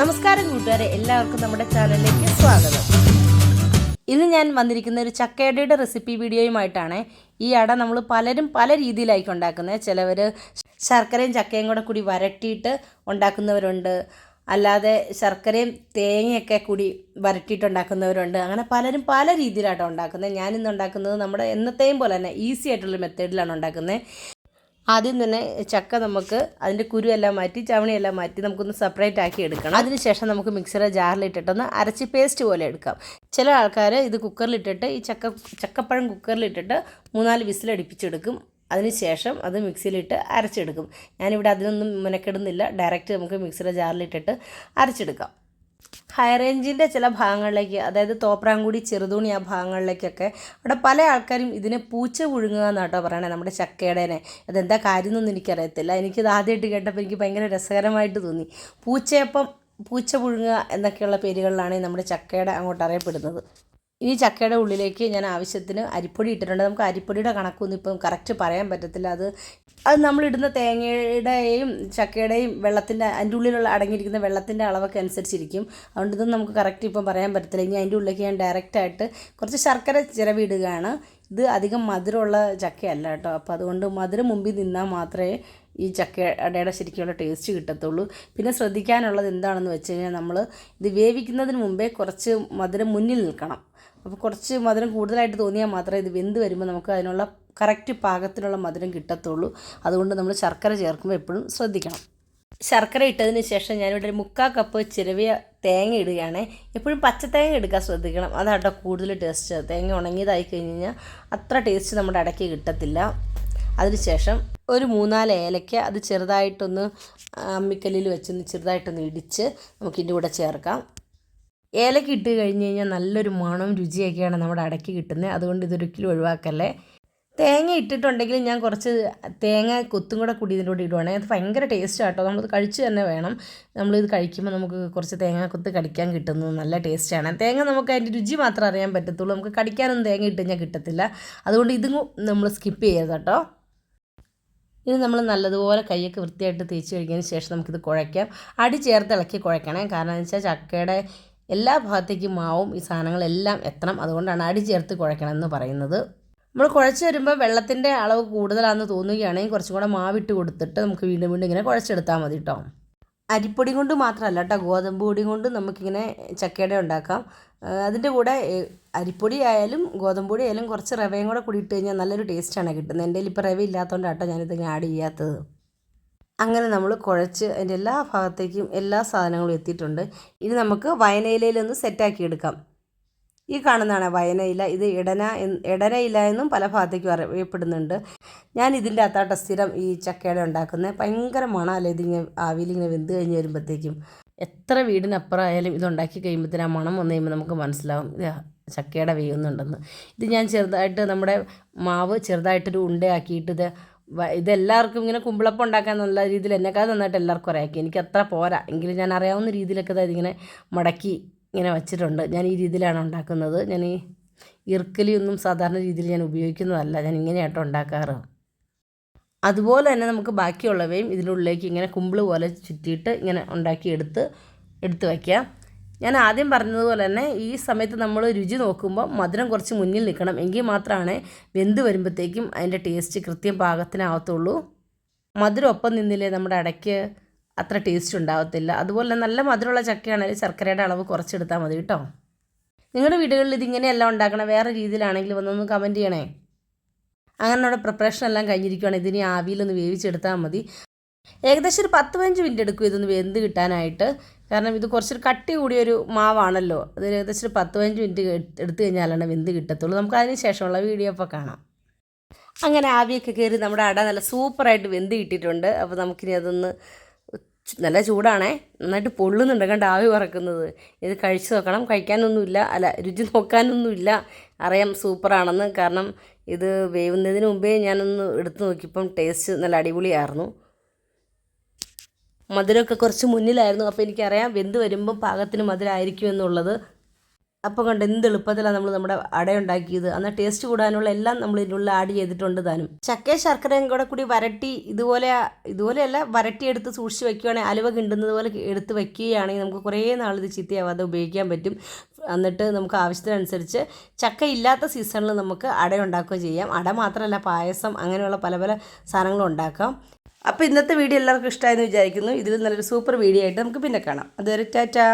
നമസ്കാരം കൂട്ടുകാരെ എല്ലാവർക്കും നമ്മുടെ ചാനലിലേക്ക് സ്വാഗതം. ഇന്ന് ഞാൻ വന്നിരിക്കുന്ന ഒരു ചക്കയടയുടെ റെസിപ്പി വീഡിയോയുമായിട്ടാണ് ഈ അട നമ്മൾ പലരും പല രീതിയിലായിരിക്കും ഉണ്ടാക്കുന്നത്. ചിലവർ ശർക്കരയും ചക്കയും കൂടെ കൂടി വരട്ടിയിട്ട് ഉണ്ടാക്കുന്നവരുണ്ട്. അല്ലാതെ ശർക്കരയും തേങ്ങയൊക്കെ കൂടി വരട്ടിയിട്ട് ഉണ്ടാക്കുന്നവരുണ്ട്. അങ്ങനെ പലരും പല രീതിയിലാട്ടോ ഉണ്ടാക്കുന്നത്. ഞാനിന്ന് ഉണ്ടാക്കുന്നത് നമ്മുടെ എന്നത്തെയും പോലെ തന്നെ ഈസി ആയിട്ടുള്ള മെത്തേഡിലാണ് ഉണ്ടാക്കുന്നത്. ആദ്യം തന്നെ ചക്ക നമുക്ക് അതിന്റെ കുരുവെല്ലാം മാറ്റി ചവണിയെല്ലാം മാറ്റി നമുക്കൊന്ന് സെപ്പറേറ്റ് ആക്കി എടുക്കണം. അതിനുശേഷം നമുക്ക് മിക്സിയുടെ ജാറിലിട്ടിട്ടൊന്ന് അരച്ച് പേസ്റ്റ് പോലെ എടുക്കാം. ചില ആൾക്കാർ ഇത് കുക്കറിലിട്ടിട്ട് ഈ ചക്ക ചക്കപ്പഴം കുക്കറിലിട്ടിട്ട് മൂന്നാൽ വിസിലടിപ്പിച്ചെടുക്കും അതിനുശേഷം അത് മിക്സിയിലിട്ട് അരച്ചെടുക്കും. ഞാനിവിടെ അതിനൊന്നും മെനക്കെടുന്നില്ല. ഡയറക്റ്റ് നമുക്ക് മിക്സിയുടെ ജാറിലിട്ടിട്ട് അരച്ചെടുക്കാം. ഹൈ റേഞ്ചിന്റെ ചില ഭാഗങ്ങളിലേക്ക് അതായത് തോപ്രാങ്കുടി ചെറുതൂണി ആ ഭാഗങ്ങളിലേക്കൊക്കെ അവിടെ പല ആൾക്കാരും ഇതിനെ പൂച്ച പുഴുങ്ങുക എന്നാട്ടോ പറയണേ നമ്മുടെ ചക്കയുടേനെ. അതെന്താ കാര്യം എന്നൊന്നും എനിക്കറിയത്തില്ല. എനിക്കിത് ആദ്യമായിട്ട് കേട്ടപ്പോൾ എനിക്ക് ഭയങ്കര രസകരമായിട്ട് തോന്നി. പൂച്ചയപ്പം പൂച്ച പുഴുങ്ങുക എന്നൊക്കെയുള്ള പേരുകളിലാണ് നമ്മുടെ ചക്കയുടെ അങ്ങോട്ട് അറിയപ്പെടുന്നത്. ഇനി ചക്കയുടെ ഉള്ളിലേക്ക് ഞാൻ ആവശ്യത്തിന് അരിപ്പൊടി ഇട്ടിട്ടുണ്ട്. നമുക്ക് അരിപ്പൊടിയുടെ കണക്കൊന്നും ഇപ്പം കറക്റ്റ് പറയാൻ പറ്റത്തില്ല. അത് അത് നമ്മളിടുന്ന തേങ്ങയുടെയും ചക്കയുടെയും വെള്ളത്തിന്റെ അതിന്റെ ഉള്ളിലുള്ള അടങ്ങിയിരിക്കുന്ന വെള്ളത്തിന്റെ അളവൊക്കെ അനുസരിച്ചിരിക്കും. അതുകൊണ്ട് ഇതൊന്നും നമുക്ക് കറക്റ്റ് ഇപ്പം പറയാൻ പറ്റത്തില്ല. ഇനി അതിന്റെ ഉള്ളിലേക്ക് ഞാൻ ഡയറക്റ്റായിട്ട് കുറച്ച് ശർക്കര ചിരവിടുകയാണ് ഇത് അധികം മധുരമുള്ള ചക്കയല്ല കേട്ടോ. അപ്പോൾ അതുകൊണ്ട് മധുരം മുമ്പിൽ നിന്നാൽ മാത്രമേ ഈ ചക്കയുടെ ശരിക്കുള്ള ടേസ്റ്റ് കിട്ടത്തുള്ളൂ. പിന്നെ ശ്രദ്ധിക്കാനുള്ളത് എന്താണെന്ന് വെച്ച് കഴിഞ്ഞാൽ നമ്മൾ ഇത് വേവിക്കുന്നതിന് മുമ്പേ കുറച്ച് മധുരം മുന്നിൽ നിൽക്കണം. അപ്പോൾ കുറച്ച് മധുരം കൂടുതലായിട്ട് തോന്നിയാൽ മാത്രമേ ഇത് വെന്ത് വരുമ്പോൾ നമുക്ക് അതിനുള്ള കറക്റ്റ് പാകത്തിലുള്ള മധുരം കിട്ടത്തുള്ളൂ. അതുകൊണ്ട് നമ്മൾ ശർക്കര ചേർക്കുമ്പോൾ എപ്പോഴും ശ്രദ്ധിക്കണം. ശർക്കര ഇട്ടതിന് ശേഷം ഞാനിവിടെ ഒരു മുക്കാൽ കപ്പ് ചിരവിയ തേങ്ങ ഇടുകയാണ്. എപ്പോഴും പച്ച തേങ്ങ എടുക്കാൻ ശ്രദ്ധിക്കണം. അതാട്ടോ കൂടുതൽ ടേസ്റ്റ് തേങ്ങ ഉണങ്ങിയതായി കഴിഞ്ഞ് കഴിഞ്ഞാൽ അത്ര ടേസ്റ്റ് നമ്മുടെ ഇടയ്ക്ക് കിട്ടത്തില്ല. അതിനുശേഷം ഒരു മൂന്നാൽ ഏലയ്ക്ക അത് ചെറുതായിട്ടൊന്ന് അമ്മിക്കല്ലിൽ വെച്ചൊന്ന് ചെറുതായിട്ടൊന്ന് ഇടിച്ച് നമുക്കിന്റെ കൂടെ ചേർക്കാം. ഏലക്ക ഇട്ട് കഴിഞ്ഞ് കഴിഞ്ഞാൽ നല്ലൊരു മണവും രുചിയൊക്കെയാണ് നമ്മുടെ അടയ്ക്ക് കിട്ടുന്നത്. അതുകൊണ്ട് ഇതൊരിക്കലും ഒഴിവാക്കല്ലേ? തേങ്ങ ഇട്ടിട്ടുണ്ടെങ്കിൽ ഞാൻ കുറച്ച് തേങ്ങ കൊത്തും കൂടെ കൂടി ഇതിന്റെ കൂടെ ഇടുവാണേ. അത് ഭയങ്കര ടേസ്റ്റ് ആട്ടോ. നമ്മളത് കഴിച്ച് തന്നെ വേണം. നമ്മളിത് കഴിക്കുമ്പോൾ നമുക്ക് കുറച്ച് തേങ്ങ കൊത്ത് കടിക്കാൻ കിട്ടുന്നത് നല്ല ടേസ്റ്റാണ് തേങ്ങ നമുക്ക് അതിന്റെ രുചി മാത്രം അറിയാൻ പറ്റത്തുള്ളൂ. നമുക്ക് കടിക്കാനൊന്നും തേങ്ങ ഇട്ട് കഴിഞ്ഞാൽ കിട്ടത്തില്ല. അതുകൊണ്ട് ഇതും നമ്മൾ സ്കിപ്പ് ചെയ്യരുത് കേട്ടോ. ഇത് നമ്മൾ നല്ലതുപോലെ കൈയൊക്കെ വൃത്തിയായിട്ട് തേച്ച് കഴിഞ്ഞതിന് ശേഷം നമുക്കിത് കുഴയ്ക്കാം. അടി ചേർത്ത് ഇളക്കി കുഴക്കണേ കാരണം എന്ന് വെച്ചാൽ ചക്കയുടെ എല്ലാ ഭാഗത്തേക്കും മാവും ഈ സാധനങ്ങളെല്ലാം എത്തണം. അതുകൊണ്ടാണ് അടി ചേർത്ത് കുഴയ്ക്കണം എന്ന് പറയുന്നത്. നമ്മൾ കുഴച്ച് വരുമ്പോൾ വെള്ളത്തിന്റെ അളവ് കൂടുതലാണെന്ന് തോന്നുകയാണെങ്കിൽ കുറച്ചും കൂടെ മാവിട്ട് കൊടുത്തിട്ട് നമുക്ക് വീണ്ടും വീണ്ടും ഇങ്ങനെ കുഴച്ചെടുത്താൽ മതി കേട്ടോ അരിപ്പൊടി കൊണ്ട് മാത്രമല്ല കേട്ടോ ഗോതമ്പ് പൊടി കൊണ്ട് നമുക്കിങ്ങനെ ചക്കയുടെ ഉണ്ടാക്കാം. അതിന്റെ കൂടെ അരിപ്പൊടി ആയാലും ഗോതമ്പ് പൊടി ആയാലും കുറച്ച് റവയും കൂടെ കൂടി ഇട്ട് കഴിഞ്ഞാൽ നല്ലൊരു ടേസ്റ്റാണ് കിട്ടുന്നത്. എന്റെ ഇപ്പോൾ റവ ഇല്ലാത്തതുകൊണ്ട് കേട്ടോ ഞാനിത് ആഡ് ചെയ്യാത്തത്. അങ്ങനെ നമ്മൾ കുഴച്ച് അതിന്റെ എല്ലാ ഭാഗത്തേക്കും എല്ലാ സാധനങ്ങളും എത്തിയിട്ടുണ്ട്. ഇനി നമുക്ക് വയനയിലയിലൊന്ന് സെറ്റാക്കി എടുക്കാം. ഈ കാണുന്നതാണ് വയനയില. ഇത് ഇടന ഇടനയില എന്നും പല ഭാഗത്തേക്കും അറിയപ്പെടുന്നുണ്ട്. ഞാൻ ഇതിന്റെ അകത്താട്ട സ്ഥിരം ഈ ചക്കയുടെ ഉണ്ടാക്കുന്നത്. ഭയങ്കര മണമല്ലേ ഇതിങ്ങനെ ആവിയിലിങ്ങനെ വെന്ത് കഴിഞ്ഞ് വരുമ്പോഴത്തേക്കും എത്ര വീടിനപ്പുറം ആയാലും ഇതുണ്ടാക്കി കഴിയുമ്പോഴത്തേനും ആ മണം വന്നു കഴിയുമ്പോൾ നമുക്ക് മനസ്സിലാവും ഇത് ചക്കയുടെ വേവുന്നുണ്ടെന്ന്. ഇത് ഞാൻ ചെറുതായിട്ട് നമ്മുടെ മാവ് ചെറുതായിട്ടൊരു ഉണ്ടയാക്കിയിട്ട് ഇത് ഇതെല്ലാവർക്കും ഇങ്ങനെ കുമ്പിളപ്പം ഉണ്ടാക്കാൻ നല്ല രീതിയിൽ എന്നെക്കാൾ നന്നായിട്ട് എല്ലാവർക്കും അറിയാക്കി എനിക്ക് അത്ര പോരാ. എങ്കിലും ഞാൻ അറിയാവുന്ന രീതിയിലൊക്കെ ഇതിങ്ങനെ മടക്കി ഇങ്ങനെ വച്ചിട്ടുണ്ട്. ഞാൻ ഈ രീതിയിലാണ് ഉണ്ടാക്കുന്നത്. ഞാൻ ഈ ഇറുക്കലിയൊന്നും സാധാരണ രീതിയിൽ ഞാൻ ഉപയോഗിക്കുന്നതല്ല. ഞാൻ ഇങ്ങനെയാട്ടോ ഉണ്ടാക്കാറ്. അതുപോലെ തന്നെ നമുക്ക് ബാക്കിയുള്ളവയും ഇതിനുള്ളിലേക്ക് ഇങ്ങനെ കുമ്പിൾ പോലെ ചുറ്റിയിട്ട് ഇങ്ങനെ ഉണ്ടാക്കിയെടുത്ത് എടുത്ത് വയ്ക്കാം ഞാൻ ആദ്യം പറഞ്ഞതുപോലെ തന്നെ ഈ സമയത്ത് നമ്മൾ രുചി നോക്കുമ്പോൾ മധുരം കുറച്ച് മുന്നിൽ നിൽക്കണം. എങ്കിൽ മാത്രമാണ് വെന്ത് വരുമ്പോഴത്തേക്കും അതിന്റെ ടേസ്റ്റ് കൃത്യം പാകത്തിനാവത്തുള്ളൂ. മധുരം ഒപ്പം നിന്നില്ലേ നമ്മുടെ ഇടയ്ക്ക് അത്ര ടേസ്റ്റ് ഉണ്ടാകത്തില്ല അതുപോലെ നല്ല മധുരമുള്ള ചക്കയാണെങ്കിൽ ശർക്കരയുടെ അളവ് കുറച്ചെടുത്താൽ മതി കേട്ടോ. നിങ്ങളുടെ വീടുകളിൽ ഇതിങ്ങനെയല്ല ഉണ്ടാക്കണം? വേറെ രീതിയിലാണെങ്കിൽ വന്നൊന്ന് കമന്റ് ചെയ്യണേ. അങ്ങനെയുള്ള പ്രിപ്പറേഷൻ എല്ലാം കഴിഞ്ഞിരിക്കുകയാണ് ഇതിനി ആവിയിലൊന്ന് വേവിച്ചെടുത്താൽ മതി. ഏകദേശം ഒരു പത്ത് പതിനഞ്ച് മിനിറ്റ് എടുക്കും ഇതൊന്ന് വെന്ത് കിട്ടാനായിട്ട്. കാരണം ഇത് കുറച്ചൊരു കട്ടി കൂടിയൊരു മാവാണല്ലോ. അത് ഏകദേശം ഒരു പത്ത് പതിനഞ്ച് മിനിറ്റ് എടുത്തു കഴിഞ്ഞാലാണ് വെന്ത് കിട്ടത്തുള്ളൂ. നമുക്ക് അതിന് ശേഷമുള്ള വീഡിയോ അപ്പോൾ കാണാം. അങ്ങനെ ആവിയൊക്കെ കയറി നമ്മുടെ അട നല്ല സൂപ്പറായിട്ട് വെന്ത് കിട്ടിയിട്ടുണ്ട്. അപ്പോൾ നമുക്കിനി അതൊന്ന് നല്ല ചൂടാണേ. നന്നായിട്ട് പൊള്ളുന്നുണ്ട്. കണ്ട്? ആവി പറക്കുന്നത് ഇത് കഴിച്ച് നോക്കണം. കഴിക്കാനൊന്നുമില്ല. അല്ല രുചി നോക്കാനൊന്നുമില്ല. അറിയാം സൂപ്പറാണെന്ന്. കാരണം ഇത് വേവുന്നതിന് മുമ്പേ ഞാനൊന്ന് എടുത്തു നോക്കിയപ്പം ടേസ്റ്റ് നല്ല അടിപൊളിയായിരുന്നു. മധുരമൊക്കെ കുറച്ച് മുന്നിലായിരുന്നു. അപ്പോൾ എനിക്കറിയാം വെന്ത് വരുമ്പോൾ പാകത്തിന് മധുരമായിരിക്കും എന്നുള്ളത്. അപ്പം കണ്ട് എന്ത് എളുപ്പത്തിലാണ് നമ്മൾ നമ്മുടെ അട ഉണ്ടാക്കിയത്. എന്നാൽ ടേസ്റ്റ് കൂടാനുള്ള എല്ലാം നമ്മൾ ഇതിനുള്ള ആഡ് ചെയ്തിട്ടുണ്ട് താനും. ചക്കയും ശർക്കരയും കൂടെ കൂടി വരട്ടി ഇതുപോലെ ഇതുപോലെയല്ല വരട്ടി എടുത്ത് സൂക്ഷിച്ച് വെക്കുകയാണെങ്കിൽ അലുവ കിണ്ടുന്നത് പോലെ എടുത്ത് വെക്കുകയാണെങ്കിൽ നമുക്ക് കുറേ നാൾ ഇത് ചീത്തയാവാതെ ഉപയോഗിക്കാൻ പറ്റും. എന്നിട്ട് നമുക്ക് ആവശ്യത്തിനനുസരിച്ച് ചക്ക ഇല്ലാത്ത സീസണിൽ നമുക്ക് അട ഉണ്ടാക്കുകയും ചെയ്യാം. അട മാത്രമല്ല പായസം അങ്ങനെയുള്ള പല പല സാധനങ്ങളും ഉണ്ടാക്കാം. അപ്പോൾ ഇന്നത്തെ വീഡിയോ എല്ലാവർക്കും ഇഷ്ടമായെന്ന് വിചാരിക്കുന്നു. ഇതിൽ നല്ലൊരു സൂപ്പർ വീഡിയോ ആയിട്ട് നമുക്ക് പിന്നെ കാണാം. അതുവരെ ടാറ്റാ.